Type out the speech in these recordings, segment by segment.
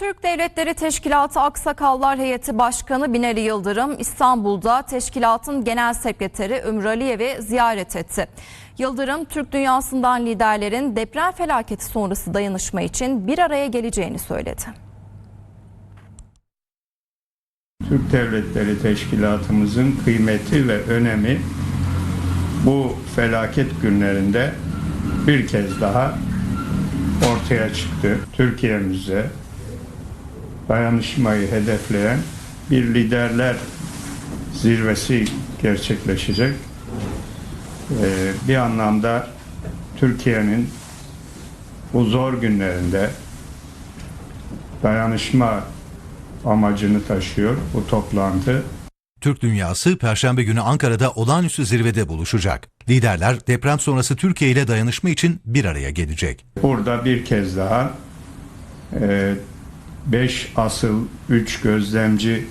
Türk Devletleri Teşkilatı Aksakallar Heyeti Başkanı Binali Yıldırım İstanbul'da teşkilatın genel sekreteri Ömür Aliyev'i ziyaret etti. Yıldırım, Türk dünyasından liderlerin deprem felaketi sonrası dayanışma için bir araya geleceğini söyledi. Türk Devletleri Teşkilatımızın kıymeti ve önemi bu felaket günlerinde bir kez daha ortaya çıktı. Türkiye'mize dayanışmayı hedefleyen bir liderler zirvesi gerçekleşecek. Ee, bir anlamda Türkiye'nin bu zor günlerinde dayanışma amacını taşıyor bu toplantı. Türk dünyası Perşembe günü Ankara'da olağanüstü zirvede buluşacak. Liderler deprem sonrası Türkiye ile dayanışma için bir araya gelecek. Burada bir kez daha 5 asıl 3 gözlemci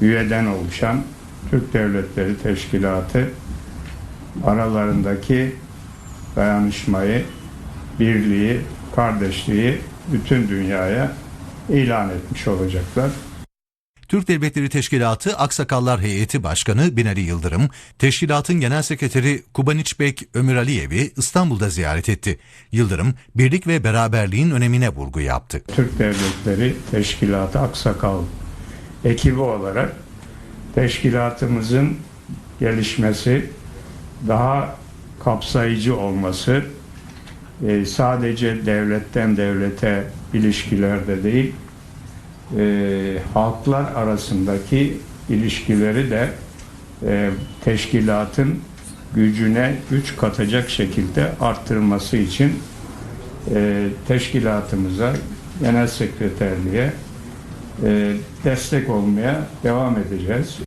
üyeden oluşan Türk Devletleri Teşkilatı aralarındaki dayanışmayı, birliği, kardeşliği bütün dünyaya ilan etmiş olacaklar. Türk Devletleri Teşkilatı Aksakallar Heyeti Başkanı Binali Yıldırım, teşkilatın genel sekreteri Kubaniçbek Ömür Aliyev'i İstanbul'da ziyaret etti. Yıldırım, birlik ve beraberliğin önemine vurgu yaptı. Türk Devletleri Teşkilatı Aksakal ekibi olarak teşkilatımızın gelişmesi, daha kapsayıcı olması, e, sadece devletten devlete ilişkilerde değil, e, halklar arasındaki ilişkileri de e, teşkilatın gücüne güç katacak şekilde arttırması için e, teşkilatımıza, genel sekreterliğe e, destek olmaya devam edeceğiz.